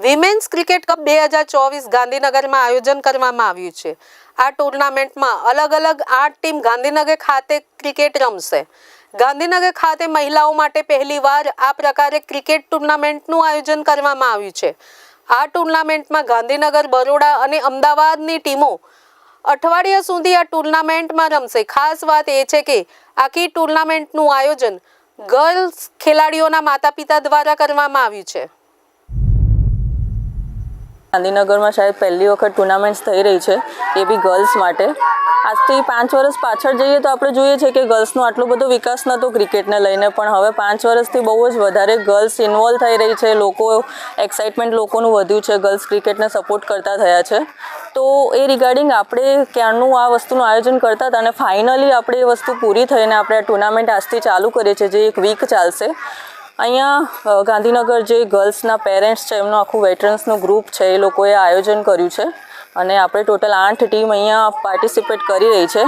Women's cricket cup બે હજાર ચોવીસ ગાંધીનગરમાં આયોજન કરવામાં આવ્યું છે. આ ટુર્નામેન્ટમાં અલગ અલગ આઠ ટીમ ગાંધીનગર ખાતે ક્રિકેટ રમશે. ગાંધીનગર ખાતે મહિલાઓ માટે પહેલીવાર આ પ્રકારે ક્રિકેટ ટુર્નામેન્ટનું આયોજન કરવામાં આવ્યું છે. આ ટુર્નામેન્ટમાં ગાંધીનગર, બરોડા અને અમદાવાદની ટીમો અઠવાડિયા સુધી આ ટુર્નામેન્ટમાં રમશે. ખાસ વાત એ છે કે આખી ટુર્નામેન્ટનું આયોજન ગર્લ્સ ખેલાડીઓના માતા પિતા દ્વારા કરવામાં આવ્યું છે. ગાંધીનગરમાં શાયદ પહેલી વખત ટુર્નામેન્ટ્સ થઈ રહી છે, એ બી ગર્લ્સ માટે. આજથી પાંચ વર્ષ પાછળ જઈએ તો આપણે જોઈએ છે કે ગર્લ્સનો આટલો બધો વિકાસ નહોતો ક્રિકેટને લઈને, પણ હવે પાંચ વર્ષથી બહુ જ વધારે ગર્લ્સ ઇન્વોલ્વ થઈ રહી છે, લોકો એક્સાઇટમેન્ટ લોકોનું વધ્યું છે ગર્લ્સ ક્રિકેટને સપોર્ટ કરતા થયા છે. તો એ રિગાર્ડિંગ આપણે ક્યારનું આ વસ્તુનું આયોજન કરતા હતા અને ફાઇનલી આપણે એ વસ્તુ પૂરી થઈને આપણે આ ટુર્નામેન્ટ આજથી ચાલુ કરીએ છીએ, જે એક વીક ચાલશે. અહીંયા ગાંધીનગર જે ગર્લ્સના પેરેન્ટ્સ છે, એમનું આખું વેટરન્સનું ગ્રુપ છે, એ લોકોએ આયોજન કર્યું છે. અને આપણે ટોટલ આઠ ટીમ અહીંયા પાર્ટિસિપેટ કરી રહી છે.